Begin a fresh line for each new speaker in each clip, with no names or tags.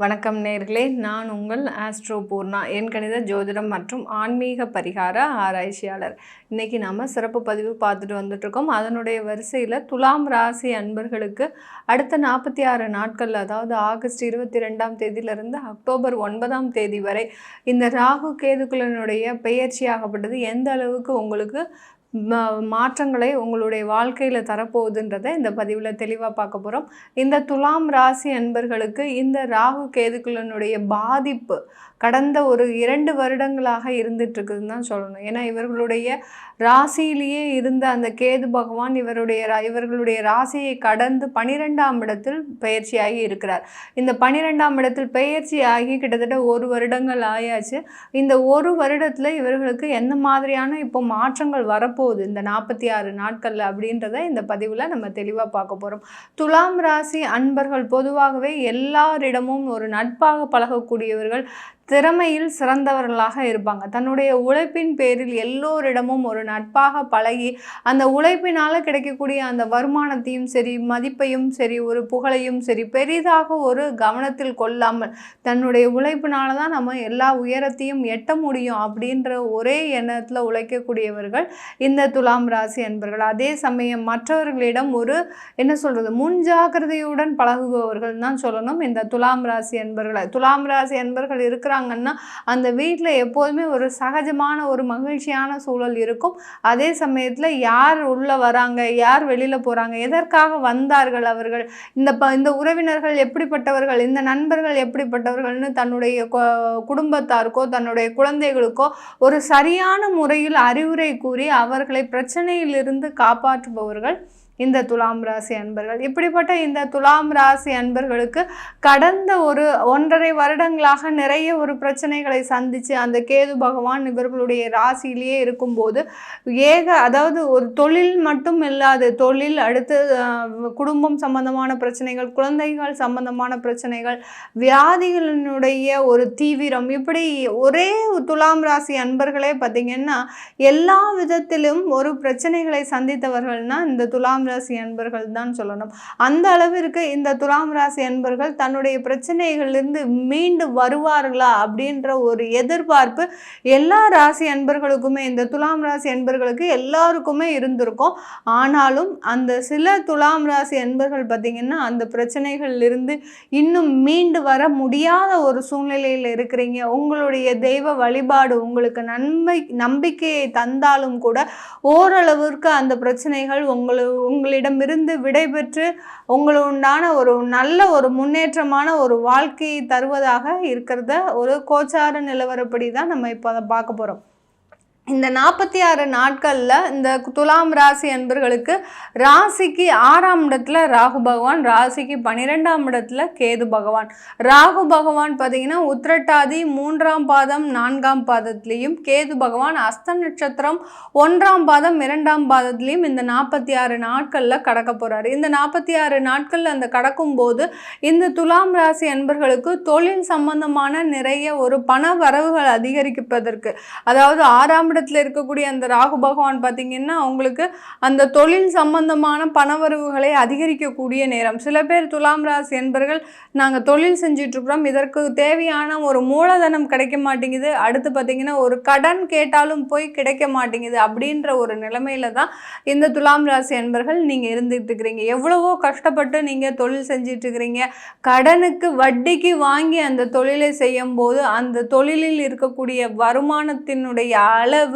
வணக்கம் நேர்களே. நான் உங்கள் ஆஸ்ட்ரோ பூர்ணா என் கணித ஜோதிடம் மற்றும் ஆன்மீக பரிகார ஆராய்ச்சியாளர். இன்றைக்கி நாம் சிறப்பு பதிவு பார்த்துட்டு வந்துட்டு இருக்கோம் அதனுடைய வரிசையில் துலாம் ராசி அன்பர்களுக்கு அடுத்த நாற்பத்தி ஆறு நாட்கள் அதாவது ஆகஸ்ட் இருபத்தி ரெண்டாம் தேதியிலிருந்து அக்டோபர் ஒன்பதாம் தேதி வரை இந்த ராகு கேதுக்குலனுடைய பெயர்ச்சியாகப்பட்டது எந்த அளவுக்கு உங்களுக்கு மாற்றங்களை உங்களுடைய வாழ்க்கையில் தரப்போகுதுன்றதை இந்த பதிவில் தெளிவாக பார்க்க போகிறோம் இந்த துலாம் ராசி அன்பர்களுக்கு இந்த ராகு கேதுக்குலனுடைய பாதிப்பு கடந்த ஒரு இரண்டு வருடங்களாக இருந்துட்டுருக்குதுன்னு தான் சொல்லணும். ஏன்னா இவர்களுடைய ராசியிலேயே இருந்த அந்த கேது பகவான் இவருடைய ரா- இவர்களுடைய ராசியை கடந்து பனிரெண்டாம் இடத்தில் பயிற்சியாகி இருக்கிறார். இந்த பனிரெண்டாம் இடத்தில் பயிற்சி ஆகி கிட்டத்தட்ட ஒரு வருடங்கள் ஆயாச்சு. இந்த ஒரு வருடத்தில் இவர்களுக்கு எந்த மாதிரியான இப்போ மாற்றங்கள் வரப்போகுது? இந்த நாற்பத்தி ஆறு நாட்களில் அப்படின்றத இந்த பதிவில் நம்ம தெளிவாக பார்க்க போகிறோம் துலாம் ராசி அன்பர்கள் பொதுவாகவே எல்லாரிடமும் ஒரு நட்பாக பழகக்கூடியவர்கள். திறமையில் சிறந்தவர்களாக இருப்பாங்க. தன்னுடைய உழைப்பின் பேரில் எல்லோரிடமும் ஒரு நட்பாக பழகி அந்த உழைப்பினால் கிடைக்கக்கூடிய அந்த வருமானத்தையும் சரி மதிப்பையும் சரி ஒரு புகழையும் சரி பெரிதாக ஒரு கவனத்தில் கொள்ளாமல் தன்னுடைய உழைப்பினால தான் நம்ம எல்லா உயரத்தையும் எட்ட முடியும் அப்படின்ற ஒரே எண்ணத்தில் உழைக்கக்கூடியவர்கள் இந்த துலாம் ராசி என்பர்கள் அதே சமயம் மற்றவர்களிடம் ஒரு என்ன சொல்கிறது முன்ஜாக்கிரதையுடன் பழகுபவர்கள் தான் சொல்லணும். இந்த துலாம் ராசி என்பர்களை துலாம் ராசி என்பர்கள் இருக்கிறாங்க இருக்கிறாங்கன்னா அந்த வீட்டில் எப்போதுமே ஒரு சகஜமான ஒரு மகிழ்ச்சியான சூழல் இருக்கும். அதே சமயத்தில் யார் உள்ளே வராங்க யார் வெளியில் போகிறாங்க எதற்காக வந்தார்கள் அவர்கள் இந்த ப இந்த உறவினர்கள் எப்படிப்பட்டவர்கள் இந்த நண்பர்கள் எப்படிப்பட்டவர்கள்னு தன்னுடைய குடும்பத்தாருக்கோ தன்னுடைய குழந்தைகளுக்கோ ஒரு சரியான முறையில் அறிவுரை கூறி அவர்களை பிரச்சனையிலிருந்து காப்பாற்றுபவர்கள் இந்த துலாம் ராசி அன்பர்கள். இப்படிப்பட்ட இந்த துலாம் ராசி அன்பர்களுக்கு கடந்த ஒரு ஒன்றரை வருடங்களாக நிறைய ஒரு பிரச்சனைகளை சந்தித்து அந்த கேது பகவான் இவர்களுடைய ராசியிலேயே இருக்கும்போது ஏக அதாவது ஒரு தொழில் மட்டும் இல்லாது தொழில் அடுத்து குடும்பம் சம்பந்தமான பிரச்சனைகள் குழந்தைகள் சம்பந்தமான பிரச்சனைகள் வியாதிகளினுடைய ஒரு தீவிரம் இப்படி ஒரே துலாம் ராசி அன்பர்களே பார்த்தீங்கன்னா எல்லா விதத்திலும் ஒரு பிரச்சனைகளை சந்தித்தவர்கள்னால் இந்த துலாம் ராசி அன்பர்கள் தான் சொல்லணும். அந்த அளவிற்கு இந்த துலாம் ராசி அன்பர்கள் தன்னுடைய பிரச்சனைகளிலிருந்து மீண்டு வருவார்களா அப்படின்ற ஒரு எதிர்பார்ப்பு எல்லா ராசி அன்பர்களுக்குமே இந்த துலாம் ராசி அன்பர்களுக்கு எல்லாருக்குமே இருந்திருக்கும். ஆனாலும் அந்த சில துலாம் ராசி அன்பர்கள் பார்த்திங்கன்னா அந்த பிரச்சனைகளிலிருந்து இன்னும் மீண்டு வர முடியாத ஒரு சூழ்நிலையில் இருக்கிறீங்க. உங்களுடைய தெய்வ வழிபாடு உங்களுக்கு நன்மை நம்பிக்கையை தந்தாலும் கூட ஓரளவிற்கு அந்த பிரச்சனைகள் உங்களு உங்களிடமிருந்து விடைபெற்று உங்களுண்டான ஒரு நல்ல ஒரு முன்னேற்றமான ஒரு வாழ்க்கையை தருவதாக இருக்கிறத ஒரு கோச்சார நிலவரப்படி தான் நம்ம இப்போ அதை பார்க்க போகிறோம் இந்த நாற்பத்தி ஆறு நாட்களில் இந்த துலாம் ராசி அன்பர்களுக்கு ராசிக்கு ஆறாம் இடத்துல ராகு பகவான் ராசிக்கு பன்னிரெண்டாம் இடத்துல கேது பகவான். ராகு பகவான் பார்த்திங்கன்னா உத்திரட்டாதி மூன்றாம் பாதம் நான்காம் பாதத்துலேயும் கேது பகவான் அஸ்த நட்சத்திரம் ஒன்றாம் பாதம் இரண்டாம் பாதத்துலேயும் இந்த நாற்பத்தி ஆறு நாட்களில் கடக்க போகிறாரு இந்த நாற்பத்தி ஆறு நாட்களில் அந்த கடக்கும்போது இந்த துலாம் ராசி அன்பர்களுக்கு தொழில் சம்பந்தமான நிறைய ஒரு பண வரவுகள் அதிகரிப்பதற்கு அதாவது ஆறாம் இடத்துல இருக்கக்கூடிய அந்த ராகு பகவான் பார்த்திங்கன்னா உங்களுக்கு அந்த தொழில் சம்பந்தமான பணவரவுகளை அதிகரிக்கக்கூடிய நேரம். சில பேர் துலாம் ராசி என்பர்கள் நாங்கள் தொழில் செஞ்சிட்ருக்குறோம் இதற்கு தேவையான ஒரு மூலதனம் கிடைக்க மாட்டேங்குது. அடுத்து பார்த்தீங்கன்னா ஒரு கடன் கேட்டாலும் போய் கிடைக்க மாட்டேங்குது அப்படின்ற ஒரு நிலைமையில தான் இந்த துலாம் ராசி என்பர்கள் நீங்கள் இருந்துகிட்டு இருக்கிறீங்க எவ்வளவோ கஷ்டப்பட்டு நீங்கள் தொழில் செஞ்சுட்டு இருக்கிறீங்க கடனுக்கு வட்டிக்கு வாங்கி அந்த தொழிலை செய்யும் போது அந்த தொழிலில் இருக்கக்கூடிய வருமானத்தினுடைய அளவு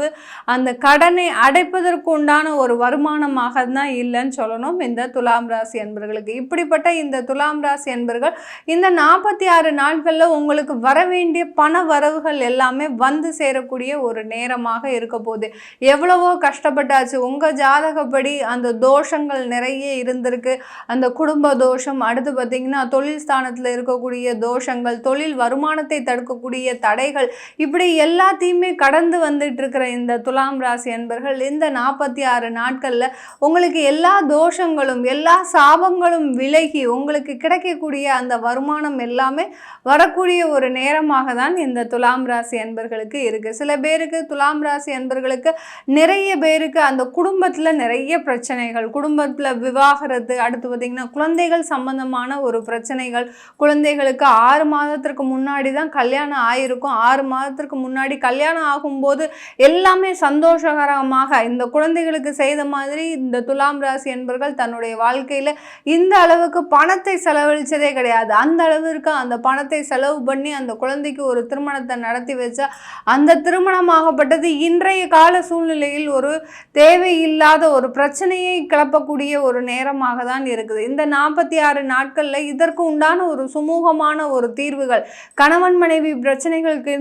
அந்த கடனை அடைப்பதற்கு உண்டான ஒரு வருமானமாக தான் இல்லைன்னு சொல்லணும். இந்த துலாம் ராசி என்பர்களுக்கு இப்படிப்பட்ட இந்த துலாம் ராசி என்பர்கள் இந்த நாற்பத்தி ஆறு நாட்களில் உங்களுக்கு வர வேண்டிய பண வரவுகள் எல்லாமே வந்து சேரக்கூடிய ஒரு நேரமாக இருக்க போகுது. எவ்வளவோ கஷ்டப்பட்டாச்சு. உங்கள் ஜாதகப்படி அந்த தோஷங்கள் நிறைய இருந்திருக்கு. அந்த குடும்ப தோஷம் அடுத்து பார்த்தீங்கன்னா தொழில் ஸ்தானத்தில் இருக்கக்கூடிய தோஷங்கள் தொழில் வருமானத்தை தடுக்கக்கூடிய தடைகள் இப்படி எல்லாத்தையுமே கடந்து வந்துட்டு இருக்கிற இந்த துலாம் ராசி அன்பர்கள் இந்த நாற்பத்தி ஆறு நாட்களில் உங்களுக்கு எல்லா தோஷங்களும் எல்லா சாபங்களும் விலகி உங்களுக்கு கிடைக்கக்கூடிய அந்த வருமானம் எல்லாமே வரக்கூடிய ஒரு நேரமாக தான் இந்த துலாம் ராசி அன்பர்களுக்கு இருக்குது சில பேருக்கு துலாம் ராசி அன்பர்களுக்கு நிறைய பேருக்கு அந்த குடும்பத்தில் நிறைய பிரச்சனைகள் குடும்பத்தில் விவாகரத்து அடுத்து பார்த்திங்கன்னா குழந்தைகள் சம்பந்தமான ஒரு பிரச்சனைகள் குழந்தைகளுக்கு ஆறு மாதத்திற்கு முன்னாடி தான் கல்யாணம் ஆயிருக்கும். ஆறு மாதத்திற்கு முன்னாடி கல்யாணம் ஆகும்போது எல்லாமே சந்தோஷகரமாக இந்த குழந்தைகளுக்கு செய்த மாதிரி இந்த துலாம் ராசி என்பர்கள் தன்னுடைய வாழ்க்கையில் இந்த அளவுக்கு பணத்தை செலவழிச்சதே கிடையாது. அந்த அளவிற்கு அந்த பணத்தை செலவு பண்ணி அந்த குழந்தைக்கு ஒரு திருமணத்தை நடத்தி வச்சா அந்த திருமணமாகப்பட்டது இன்றைய கால சூழ்நிலையில் ஒரு தேவையில்லாத ஒரு பிரச்சனையை கிளப்பக்கூடிய ஒரு நேரமாக தான் இருக்குது. இந்த நாற்பத்தி ஆறு நாட்களில் இதற்கு உண்டான ஒரு சுமூகமான ஒரு தீர்வுகள் கணவன் மனைவி பிரச்சனைகளுக்கு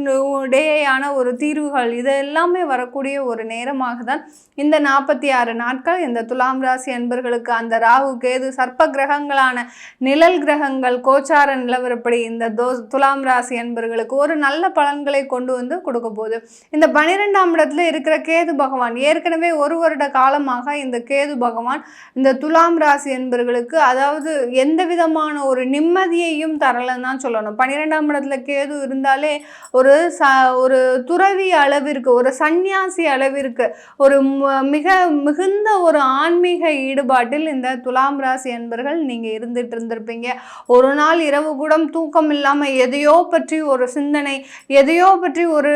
இடையேயான ஒரு தீர்வுகள் இதெல்லாம் எல்லாமே வரக்கூடிய ஒரு நேரமாக தான் இந்த நாற்பத்தி ஆறு நாட்கள் இந்த துலாம் ராசி என்பர்களுக்கு அந்த ராகு கேது சர்ப்ப கிரகங்களான நிழல் கிரகங்கள் கோச்சார நிலவரப்படி இந்த தோ துலாம் ராசி என்பர்களுக்கு ஒரு நல்ல பலன்களை கொண்டு வந்து கொடுக்க போகுது. இந்த பனிரெண்டாம் இடத்துல இருக்கிற கேது பகவான் ஏற்கனவே ஒரு வருட காலமாக இந்த கேது பகவான் இந்த துலாம் ராசி என்பர்களுக்கு அதாவது எந்த விதமான ஒரு நிம்மதியையும் தரலன்னு தான் சொல்லணும். பன்னிரெண்டாம் இடத்துல கேது இருந்தாலே ஒரு ச ஒரு துறவி அளவிற்கு ஒரு சந்நியாசி அளவிற்கு ஒரு மிக மிகுந்த ஒரு ஆன்மீக ஈடுபாட்டில் இந்த துலாம் ராசி என்பர்கள் நீங்கள் இருந்துட்டு இருந்திருப்பீங்க. ஒரு நாள் இரவு கூட தூக்கம் இல்லாமல் எதையோ பற்றி ஒரு சிந்தனை எதையோ பற்றி ஒரு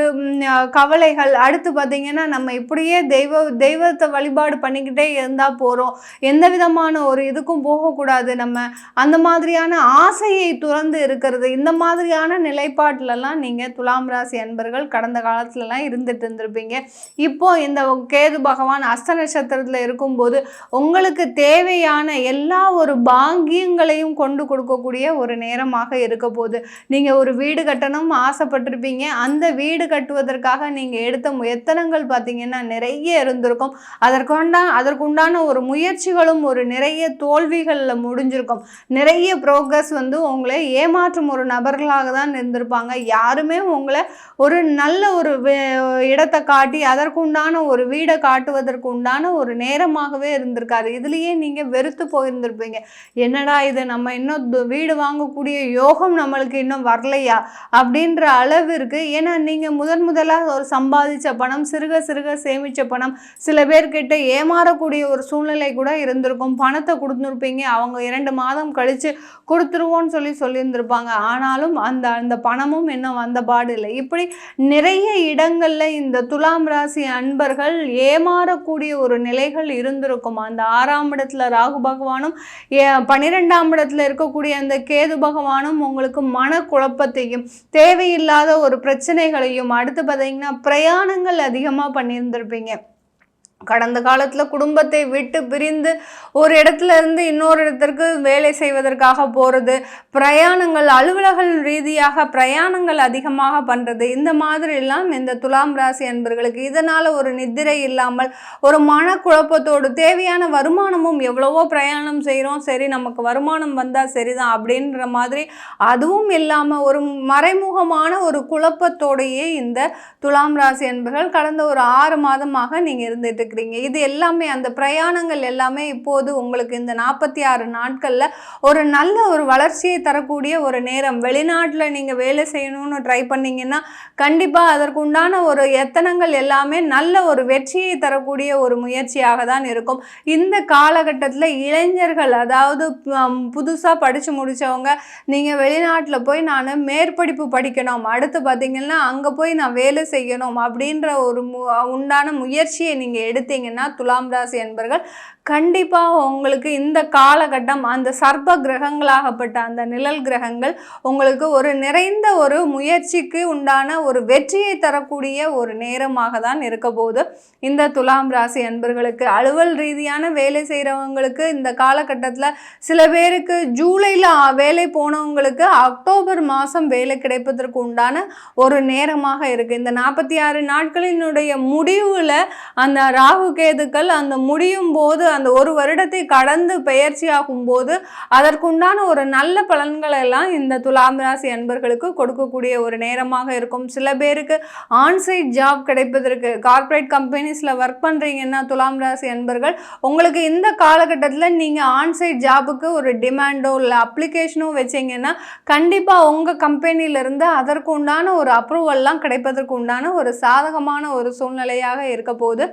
கவலைகள் அடுத்து பார்த்தீங்கன்னா நம்ம இப்படியே தெய்வ தெய்வத்தை வழிபாடு பண்ணிக்கிட்டே இருந்தால் போகிறோம் எந்த விதமான ஒரு இதுக்கும் போகக்கூடாது நம்ம. அந்த மாதிரியான ஆசையை துறந்து இருக்கிறது. இந்த மாதிரியான நிலைப்பாட்டிலலாம் நீங்கள் துலாம் ராசி அன்பர்கள் கடந்த காலத்துலலாம் இருந்துட்டு இருந்திருப்பீங்க. இப்போ இந்த கேது பகவான் அஸ்த நட்சத்திரத்தில் இருக்கும்போது உங்களுக்கு தேவையான எல்லா ஒரு பாங்கியங்களையும் கொண்டு கொடுக்கக்கூடிய ஒரு நேரமாக இருக்க போகுது. நீங்கள் ஒரு வீடு கட்டணும் ஆசைப்பட்டிருப்பீங்க. அந்த வீடு கட்டுவதற்காக நீங்கள் எடுத்த முயத்தனங்கள் பார்த்தீங்கன்னா நிறைய இருந்திருக்கும். அதற்கொண்டா அதற்குண்டான ஒரு முயற்சிகளும் ஒரு நிறைய தோல்விகளில் முடிஞ்சிருக்கும். நிறைய ப்ரோக்ரஸ் வந்து உங்களை ஏமாற்றும் ஒரு நபர்களாக தான் இருந்திருப்பாங்க. யாருமே உங்களை ஒரு நல்ல ஒரு இடத்தை காட்டி அதற்குண்டான ஒரு வீடை காட்டுவதற்கு உண்டான ஒரு நேரமாகவே இருந்திருக்காரு இதுலேயே நீங்கள் வெறுத்து போயிருந்திருப்பீங்க. என்னடா இது நம்ம இன்னும் வீடு வாங்கக்கூடிய யோகம் நம்மளுக்கு இன்னும் வரலையா? அப்படின்ற அளவிற்கு ஏன்னா நீங்கள் முதன் முதலாக ஒரு சம்பாதிச்ச பணம் சிறுக சிறுக சேமித்த பணம் சில பேர்கிட்ட ஏமாறக்கூடிய ஒரு சூழ்நிலை கூட இருந்திருக்கும். பணத்தை கொடுத்துருப்பீங்க அவங்க இரண்டு மாதம் கழித்து கொடுத்துருவோன்னு சொல்லி சொல்லியிருந்திருப்பாங்க. ஆனாலும் அந்த அந்த பணமும் இன்னும் வந்த பாடு இல்லை. இப்படி நிறைய இடங்களில் இந்த துலாம் ராசி அன்பர்கள் ஏமாறக்கூடிய ஒரு நிலைகள் இருந்திருக்கும்? அந்த ஆறாம் இடத்துல ராகு பகவானும் ஏ- பன்னிரெண்டாம் இடத்துல இருக்கக்கூடிய அந்த கேது பகவானும் உங்களுக்கு மன குழப்பத்தையும் தேவையில்லாத ஒரு பிரச்சனைகளையும் அடுத்து பார்த்தீங்கன்னா பிரயாணங்கள் அதிகமாக பண்ணியிருந்திருப்பீங்க. கடந்த காலத்தில் குடும்பத்தை விட்டு பிரிந்து ஒரு இடத்துல இருந்து இன்னொரு இடத்திற்கு வேலை செய்வதற்காக போகிறது பிரயாணங்கள் அலுவலக ரீதியாக பிரயாணங்கள் அதிகமாக பண்ணுறது இந்த மாதிரிலாம் இந்த துலாம் ராசி அன்பர்களுக்கு இதனால் ஒரு நித்திரை இல்லாமல் ஒரு மனக்குழப்பத்தோடு தேவையான வருமானமும் எவ்வளவோ பிரயாணம் செய்கிறோம் சரி நமக்கு வருமானம் வந்தால் சரிதான் அப்படின்ற மாதிரி அதுவும் இல்லாமல் ஒரு மறைமுகமான ஒரு குழப்பத்தோடையே இந்த துலாம் ராசி அன்பர்கள் கடந்த ஒரு ஆறு மாதமாக நீங்கள் இருந்துட்டு இருக்கிறீங்க இது எல்லாமே அந்த பிரயாணங்கள் எல்லாமே இப்போது உங்களுக்கு இந்த நாற்பத்தி ஆறு நாட்களில் ஒரு நல்ல ஒரு வளர்ச்சியை தரக்கூடிய ஒரு நேரம். வெளிநாட்டில் நீங்கள் வேலை செய்யணும்னு ட்ரை பண்ணிங்கன்னா கண்டிப்பாக அதற்குண்டான ஒரு எத்தனங்கள் எல்லாமே நல்ல ஒரு வெற்றியை தரக்கூடிய ஒரு முயற்சியாக தான் இருக்கும். இந்த காலகட்டத்தில் இளைஞர்கள் அதாவது புதுசாக படித்து முடித்தவங்க நீங்கள் வெளிநாட்டில் போய் நான் மேற்படிப்பு படிக்கணும். அடுத்து பார்த்தீங்கன்னா அங்கே போய் நான் வேலை செய்யணும் அப்படின்ற ஒரு மு உண்டான முயற்சியை நீங்கள் எடுத்து எடுத்தீங்கன்னா துலாம் ராசி என்பர்கள் கண்டிப்பாக உங்களுக்கு இந்த காலகட்டம் அந்த சர்ப்ப கிரகங்களாகப்பட்ட அந்த நிழல் கிரகங்கள் உங்களுக்கு ஒரு நிறைந்த ஒரு முயற்சிக்கு உண்டான ஒரு வெற்றியை தரக்கூடிய ஒரு நேரமாக தான் இருக்க போகுது. இந்த துலாம் ராசி அன்பர்களுக்கு அலுவல் ரீதியான வேலை செய்கிறவங்களுக்கு இந்த காலகட்டத்தில் சில பேருக்கு ஜூலையில் வேலை போனவங்களுக்கு அக்டோபர் மாதம் வேலை கிடைப்பதற்கு உண்டான ஒரு நேரமாக இருக்குது இந்த நாற்பத்தி ஆறு நாட்களினுடைய முடிவில் அந்த ரா ராகு கேதுக்கள் அந்த முடியும் போது அந்த ஒரு வருடத்தை கடந்து பெயர்ச்சி ஆகும்போது அதற்குண்டான ஒரு நல்ல பலன்களை எல்லாம் இந்த துலாம் ராசி அன்பர்களுக்கு கொடுக்கக்கூடிய ஒரு நேரமாக இருக்கும். சில பேருக்கு ஆன்சைட் ஜாப் கிடைப்பதற்கு கார்ப்பரேட் கம்பெனிஸில் ஒர்க் பண்ணுறீங்கன்னா துலாம் ராசி அன்பர்கள் உங்களுக்கு இந்த காலகட்டத்தில் நீங்கள் ஆன்சைட் ஜாபுக்கு ஒரு டிமாண்டோ இல்லை அப்ளிகேஷனோ வச்சிங்கன்னா கண்டிப்பாக உங்கள் கம்பெனியிலிருந்து அதற்கு உண்டான ஒரு அப்ரூவல்லாம் கிடைப்பதற்கு உண்டான ஒரு சாதகமான ஒரு சூழ்நிலையாக இருக்க போது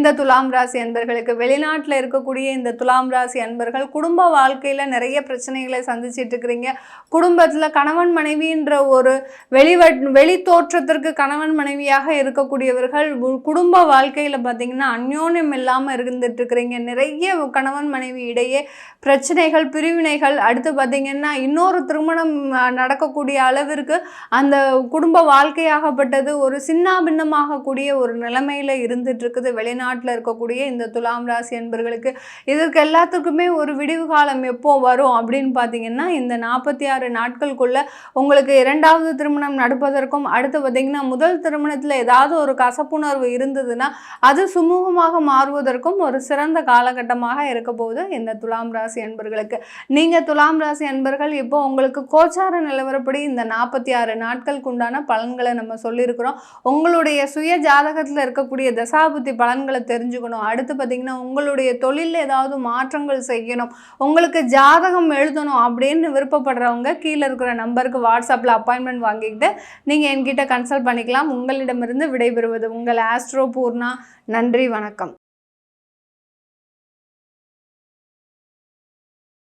இந்த துலாம் ராசி அன்பர்களுக்கு வெளிநாட்டில் இருக்கக்கூடிய இந்த துலாம் ராசி அன்பர்கள் குடும்ப வாழ்க்கையில் நிறைய பிரச்சனைகளை சந்திச்சிட்டு இருக்கிறீங்க. குடும்பத்தில் கணவன் மனைவின்ற ஒரு வெளிவ வெளி தோற்றத்திற்கு கணவன் மனைவியாக இருக்கக்கூடியவர்கள் குடும்ப வாழ்க்கையில் பார்த்தீங்கன்னா அந்யோன்யம் இல்லாமல் இருந்துட்டு இருக்கிறீங்க. நிறைய கணவன் மனைவி இடையே பிரச்சனைகள் பிரிவினைகள் அடுத்து பார்த்தீங்கன்னா இன்னொரு திருமணம் நடக்கக்கூடிய அளவிற்கு அந்த குடும்ப வாழ்க்கையாகப்பட்டது ஒரு சின்னாபின்னமாகக்கூடிய ஒரு நிலைமையில் இருந்துட்டு இருக்குது. வெளிநாட்டில் இருக்கக்கூடிய இந்த துலாம் ராசி என்பர்களுக்கு இதற்கு எல்லாத்துக்குமே ஒரு விடிவு காலம் எப்போ வரும் அப்படின்னு பார்த்தீங்கன்னா இந்த நாற்பத்தி ஆறு நாட்களுக்குள்ள உங்களுக்கு இரண்டாவது திருமணம் நடப்பதற்கும் அடுத்து பார்த்தீங்கன்னா முதல் திருமணத்தில் ஏதாவது ஒரு கசப்புணர்வு இருந்ததுன்னா அது சுமூகமாக மாறுவதற்கும் ஒரு சிறந்த காலகட்டமாக இருக்க போகுது இந்த துலாம் ராசி அன்பர்களுக்கு. நீங்கள் துலாம் ராசி அன்பர்கள் இப்போ உங்களுக்கு கோச்சார நிலவரப்படி இந்த நாற்பத்தி ஆறு நாட்களுக்கு உண்டான பலன்களை நம்ம சொல்லியிருக்கிறோம். உங்களுடைய சுய ஜாதகத்தில் இருக்கக்கூடிய தசாபுத்தி பலன்களை தெரிஞ்சுக்கணும். அடுத்து பார்த்தீங்கன்னா உங்களுடைய தொழிலில் ஏதாவது மாற்றங்கள் செய்யணும். உங்களுக்கு ஜாதகம் எழுதணும் அப்படின்னு விருப்பப்படுறவங்க கீழே இருக்கிற நம்பருக்கு வாட்ஸ்அப்பில் அப்பாயின்மெண்ட் வாங்கிக்கிட்டு நீங்கள் என்கிட்ட கன்சல்ட் பண்ணிக்கலாம். உங்களிடமிருந்து விடைபெறுவது உங்கள் ஆஸ்ட்ரோ பூர்ணா. நன்றி வணக்கம்.